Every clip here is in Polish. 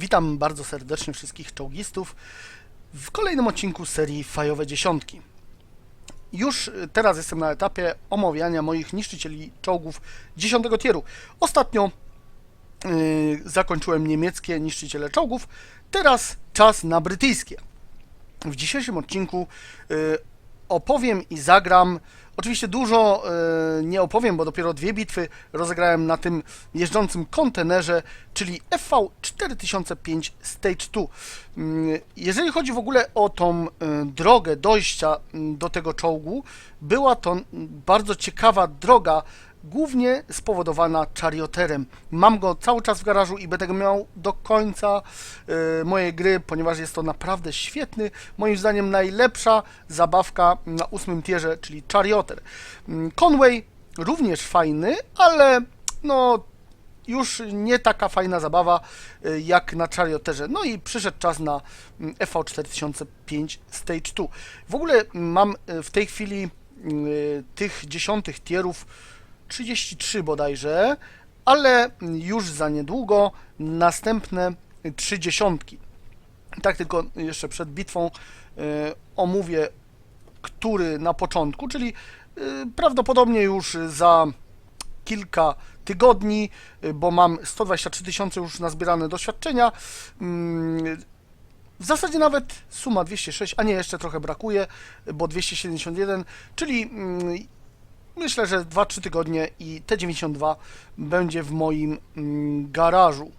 Witam bardzo serdecznie wszystkich czołgistów w kolejnym odcinku serii Fajowe Dziesiątki. Już y, teraz jestem na etapie omawiania moich niszczycieli czołgów 10 tieru. Ostatnio yy, zakończyłem niemieckie niszczyciele czołgów, teraz czas na brytyjskie. W dzisiejszym odcinku y, opowiem i zagram. Oczywiście dużo y, nie opowiem, bo dopiero dwie bitwy rozegrałem na tym jeżdżącym kontenerze, czyli FV4005 Stage 2. Mm, Jeżeli chodzi w ogóle o tą y, drogę dojścia mm, do tego czołgu, była to mm, bardzo ciekawa droga, głównie spowodowana charioterem. Mam go cały czas w garażu i będę go miał do końca y, mojej gry, ponieważ jest to naprawdę świetny, moim zdaniem najlepsza zabawka na ósmym tierze, czyli charioter. Mm, Conway również fajny, ale no już nie taka fajna zabawa y, jak na Charioterze. No i przyszedł czas na mm, FV4005 Stage 2. W ogóle mm, mam y, w tej chwili y, tych dziesiątych tierów 33 bodajże, ale już za niedługo następne trzy dziesiątki. Tak tylko jeszcze przed bitwą y, omówię, który na początku, czyli y, prawdopodobnie już za kilka tygodni, y, bo mam 123 tysiące już nazbierane doświadczenia. Mm, W zasadzie nawet suma 206, a nie, jeszcze trochę brakuje, bo 271, czyli mm, myślę, że 2-3 tygodnie i T92 będzie w moim mm, garażu.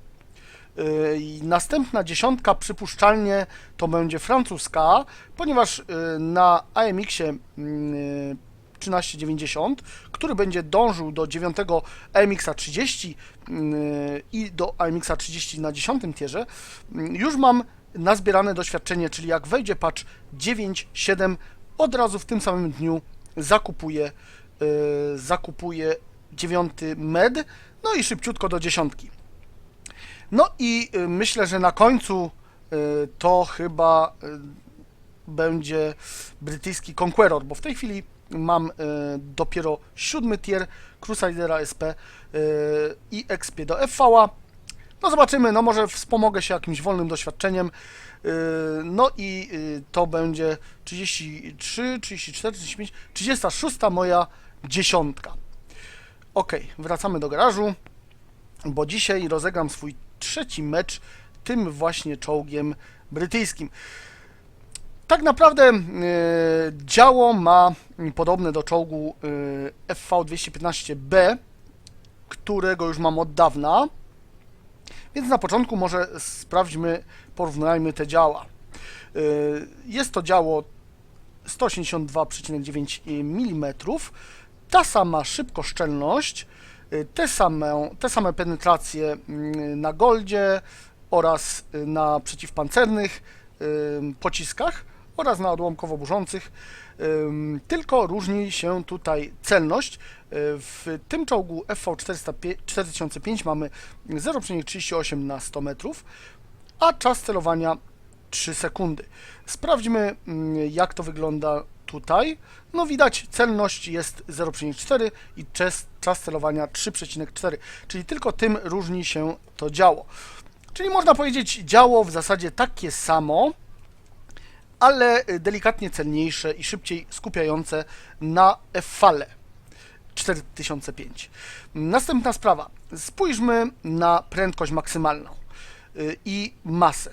I Następna dziesiątka przypuszczalnie to będzie francuska, ponieważ yy, na AMX-ie yy, 1390, który będzie dążył do 9 AMX-a 30 yy, i do AMX-a 30 na 10 tierze, yy, już mam nazbierane doświadczenie, czyli jak wejdzie patch 9.7, od razu w tym samym dniu zakupuję, yy, zakupuję 9 med, no i szybciutko do dziesiątki. No i y, myślę, że na końcu y, to chyba y, będzie brytyjski Conqueror, bo w tej chwili mam y, dopiero siódmy tier Crusadera SP y, i XP do FV-a. No zobaczymy, no może wspomogę się jakimś wolnym doświadczeniem. Y, No i y, to będzie 33, 34, 35, 36 moja dziesiątka. Ok, wracamy do garażu, bo dzisiaj rozegram swój trzeci mecz tym właśnie czołgiem brytyjskim. Tak naprawdę e, działo ma podobne do czołgu e, FV215B, którego już mam od dawna. Więc na początku może sprawdźmy, porównajmy te działa. E, Jest to działo 182,9 mm, ta sama szybkoszczelność, y, te same, te same penetracje mm, na goldzie oraz y, na przeciwpancernych pociskach oraz na odłamkowo burzących. Tylko różni się tutaj celność. Y, W tym czołgu FV4005 mamy 0,38 na 100 metrów, a czas celowania 3 sekundy. Sprawdźmy, mm, jak to wygląda tutaj. No widać, celność jest 0,4 i czas, czas celowania 3,4, czyli tylko tym różni się to działo. Czyli można powiedzieć działo w zasadzie takie samo, ale y, delikatnie celniejsze i szybciej skupiające na F-fale 4005. Następna sprawa. Spójrzmy na prędkość maksymalną y, i masę.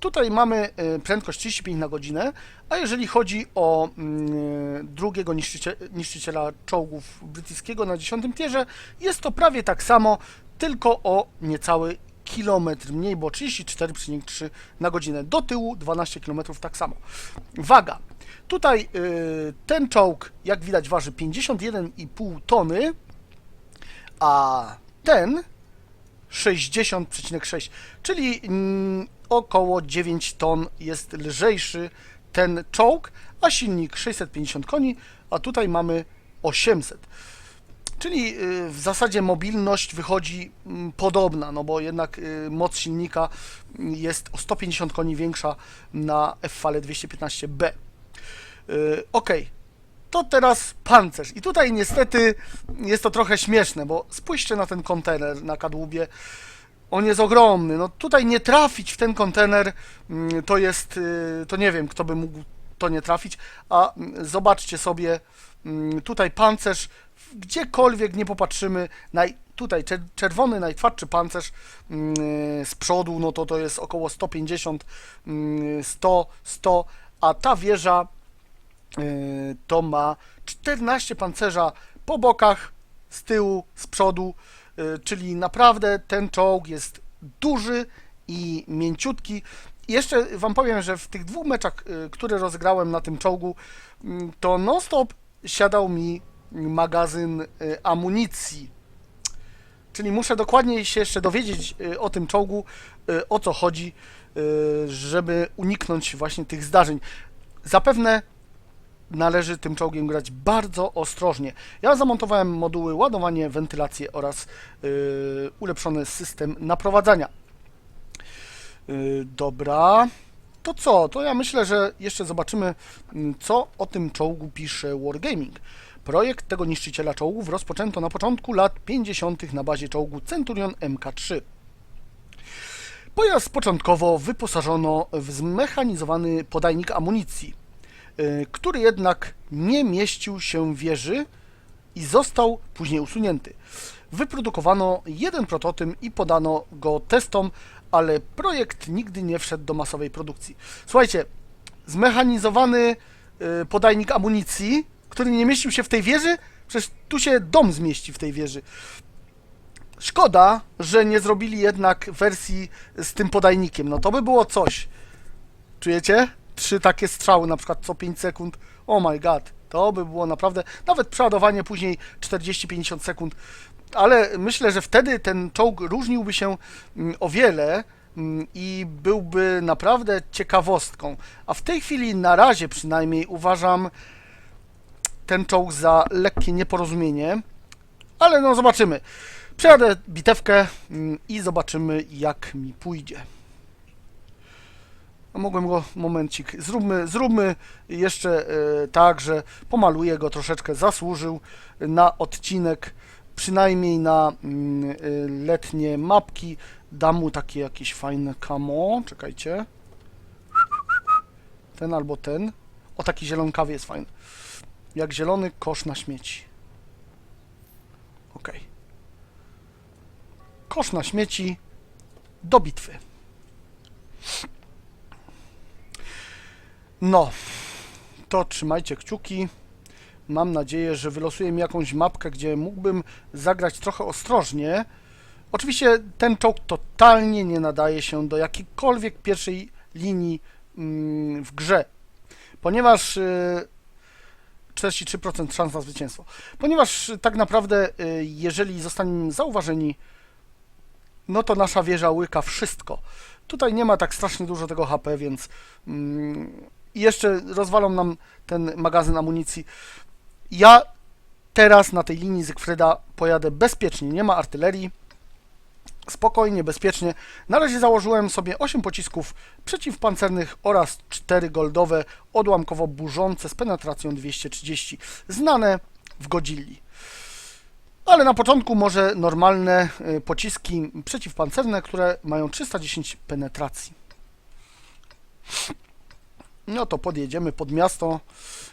Tutaj mamy y, prędkość 35 na godzinę, a jeżeli chodzi o mm, drugiego niszczycie, niszczyciela czołgów brytyjskiego na 10 tierze, jest to prawie tak samo, tylko o niecały kilometr mniej, bo 34,3 na godzinę. Do tyłu 12 km tak samo. Waga. Tutaj y, ten czołg, jak widać, waży 51,5 tony, a ten 60,6, czyli mm, około 9 ton jest lżejszy ten czołg, a silnik 650 koni, a tutaj mamy 800. Czyli y, w zasadzie mobilność wychodzi mm, podobna, no bo jednak y, moc silnika mm, jest o 150 koni większa na F-fale 215B. Ok, to teraz pancerz. I tutaj niestety jest to trochę śmieszne, bo spójrzcie na ten kontener na kadłubie. On jest ogromny. No tutaj nie trafić w ten kontener mm, to jest, y, to nie wiem, kto by mógł to nie trafić. A mm, zobaczcie sobie mm, tutaj pancerz, gdziekolwiek nie popatrzymy, naj, tutaj czer- czerwony, najtwardszy pancerz z przodu, no to to jest około 150, mm, 100, 100, a ta wieża to ma 14 pancerza po bokach, z tyłu, z przodu, y, czyli naprawdę ten czołg jest duży i mięciutki. Jeszcze Wam powiem, że w tych dwóch meczach, y, które rozegrałem na tym czołgu, mm, to non-stop siadał mi magazyn y, amunicji. Czyli muszę dokładnie się jeszcze dowiedzieć y, o tym czołgu, y, o co chodzi, y, żeby uniknąć właśnie tych zdarzeń. Zapewne należy tym czołgiem grać bardzo ostrożnie. Ja zamontowałem moduły ładowanie, wentylację oraz yy, ulepszony system naprowadzania. Yy, dobra. To co? To ja myślę, że jeszcze zobaczymy, mm, co o tym czołgu pisze Wargaming. Projekt tego niszczyciela czołgów rozpoczęto na początku lat 50. na bazie czołgu Centurion MK3. Pojazd początkowo wyposażono w zmechanizowany podajnik amunicji, który jednak nie mieścił się w wieży i został później usunięty. Wyprodukowano jeden prototyp i podano go testom, ale projekt nigdy nie wszedł do masowej produkcji. Słuchajcie, zmechanizowany y, podajnik amunicji, który nie mieścił się w tej wieży, przecież tu się dom zmieści w tej wieży. Szkoda, że nie zrobili jednak wersji z tym podajnikiem. No to by było coś. Czujecie? Trzy takie strzały, na przykład co 5 sekund. Oh my god. To by było naprawdę. Nawet przeładowanie później 40-50 sekund. Ale myślę, że wtedy ten czołg różniłby się mm, o wiele mm, i byłby naprawdę ciekawostką. A w tej chwili, na razie przynajmniej, uważam ten czołg za lekkie nieporozumienie. Ale no zobaczymy. Przejadę bitewkę mm, i zobaczymy jak mi pójdzie. A mogłem go, momencik, zróbmy, zróbmy jeszcze e, tak, że pomaluję go troszeczkę, zasłużył na odcinek, przynajmniej na mm, e, letnie mapki. Dam mu takie jakieś fajne camo, czekajcie. Ten albo ten. O, taki zielonkawy jest fajny. Jak zielony kosz na śmieci. Okej. Kosz na śmieci do bitwy. No, to trzymajcie kciuki. Mam nadzieję, że wylosuje mi jakąś mapkę, gdzie mógłbym zagrać trochę ostrożnie. Oczywiście ten czołg totalnie nie nadaje się do jakiejkolwiek pierwszej linii mm, w grze, ponieważ y, 43% szans na zwycięstwo. Ponieważ y, tak naprawdę, y, jeżeli zostaniemy zauważeni, no to nasza wieża łyka wszystko. Tutaj nie ma tak strasznie dużo tego HP, więc mm, i jeszcze rozwalą nam ten magazyn amunicji. Ja teraz na tej linii Zygfryda pojadę bezpiecznie, nie ma artylerii. Spokojnie, bezpiecznie. Na razie założyłem sobie 8 pocisków przeciwpancernych oraz 4 goldowe odłamkowo burzące z penetracją 230, znane w Godzilli. Ale na początku może normalne y, pociski przeciwpancerne, które mają 310 penetracji. No to podjedziemy pod miasto.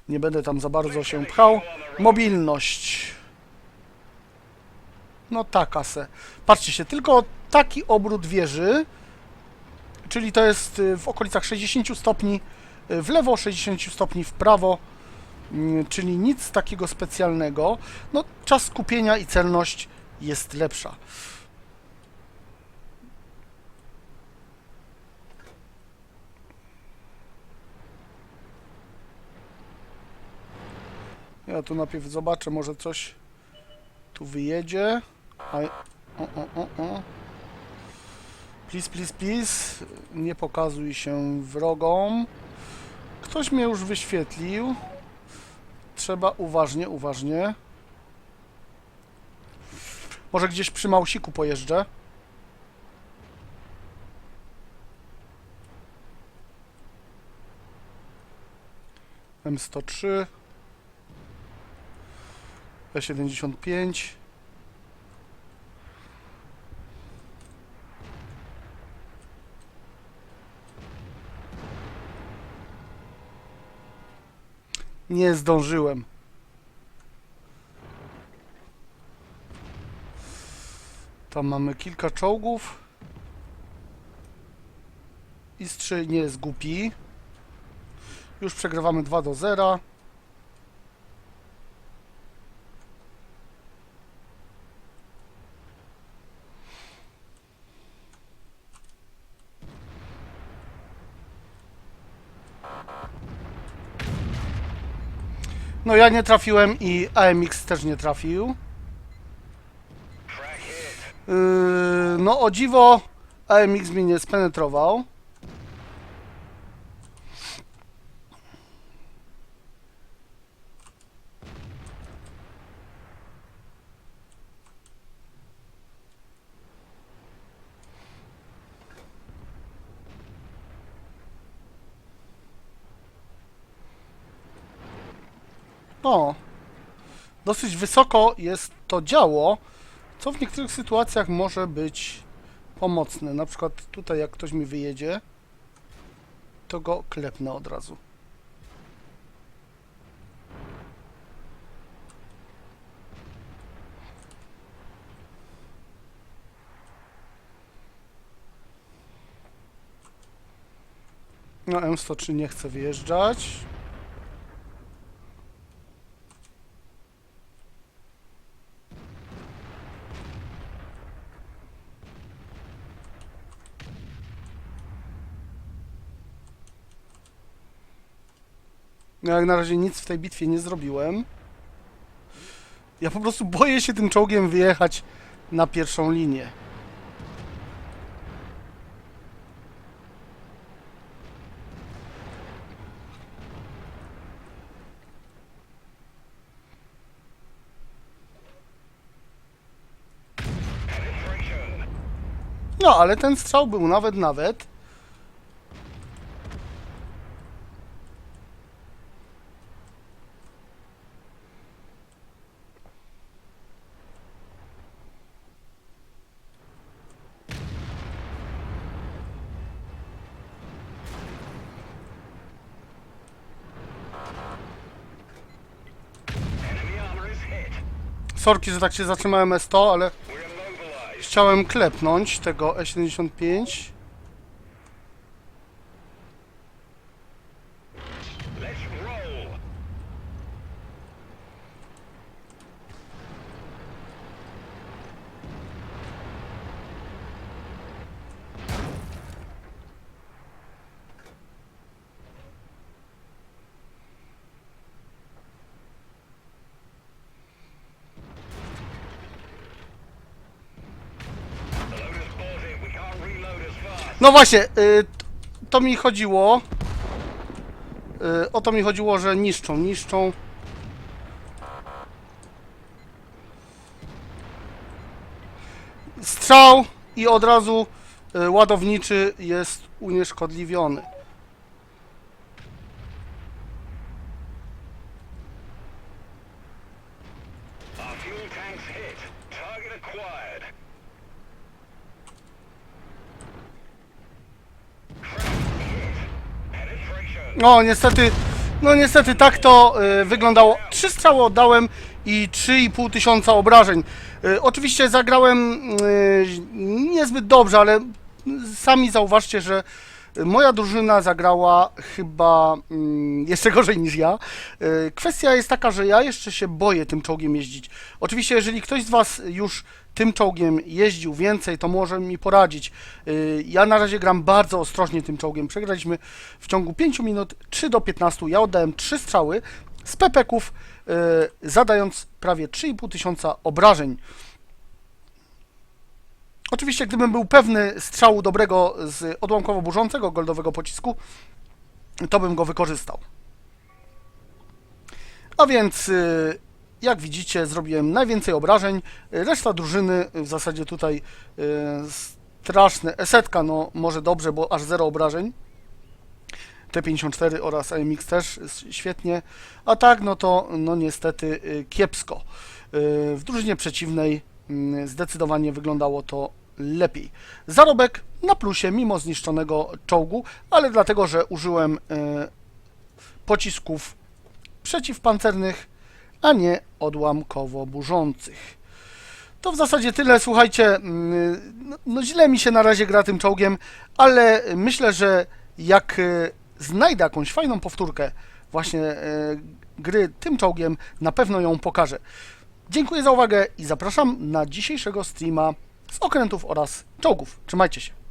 Nie będę tam za bardzo się pchał. Mobilność. No taka se. Patrzcie się, tylko taki obrót wieży, czyli to jest y, w okolicach 60 stopni y, w lewo, 60 stopni w prawo, mm, czyli nic takiego specjalnego. No, czas skupienia i celność jest lepsza. Ja tu najpierw zobaczę, może coś tu wyjedzie. A... O, o, o, o. Please, please, please. Nie pokazuj się wrogom. Ktoś mnie już wyświetlił. Trzeba uważnie, uważnie. Może gdzieś przy Mausiku pojeżdżę. M103 75. Nie zdążyłem. Tam mamy kilka czołgów. Istrzy nie jest głupi. Już przegrywamy 2 do 0. No ja nie trafiłem i AMX też nie trafił. Yy, no o dziwo AMX mnie nie spenetrował. O, dosyć wysoko jest to działo, co w niektórych sytuacjach może być pomocne. Na przykład tutaj jak ktoś mi wyjedzie, to go klepnę od razu. No M103 nie chce wyjeżdżać. Jak na razie nic w tej bitwie nie zrobiłem. Ja po prostu boję się tym czołgiem wyjechać na pierwszą linię. No, ale ten strzał był nawet, nawet. Sorki, że tak się zatrzymałem S100, ale chciałem klepnąć tego E75. No właśnie, y, to mi chodziło. Y, o to mi chodziło, że niszczą, niszczą. Strzał i od razu y, ładowniczy jest unieszkodliwiony. Tank's hit. Target acquired. No niestety, no niestety tak to y, wyglądało. Trzy strzały oddałem i 3,5 tysiąca obrażeń. Y, oczywiście zagrałem y, niezbyt dobrze, ale sami zauważcie, że moja drużyna zagrała chyba mm, jeszcze gorzej niż ja. Y, kwestia jest taka, że ja jeszcze się boję tym czołgiem jeździć. Oczywiście, jeżeli ktoś z Was już tym czołgiem jeździł więcej, to może mi poradzić. Y, Ja na razie gram bardzo ostrożnie tym czołgiem. Przegraliśmy w ciągu 5 minut 3 do 15. Ja oddałem 3 strzały z pepeków, y, zadając prawie 3,5 tysiąca obrażeń. Oczywiście, gdybym był pewny strzału dobrego z odłamkowo burzącego goldowego pocisku, to bym go wykorzystał. A więc, y, jak widzicie, zrobiłem najwięcej obrażeń. Reszta drużyny, w zasadzie tutaj y, straszne. Esetka, no może dobrze, bo aż zero obrażeń. T54 oraz AMX też świetnie. A tak, no to no niestety y, kiepsko. W drużynie przeciwnej mm, zdecydowanie wyglądało to lepiej. Zarobek na plusie, mimo zniszczonego czołgu, ale dlatego, że użyłem y, pocisków przeciwpancernych, a nie odłamkowo burzących. To w zasadzie tyle. Słuchajcie, mm, no, no źle mi się na razie gra tym czołgiem, ale myślę, że jak e, znajdę jakąś fajną powtórkę właśnie e, gry tym czołgiem, na pewno ją pokażę. Dziękuję za uwagę i zapraszam na dzisiejszego streama z okrętów oraz czołgów. Trzymajcie się.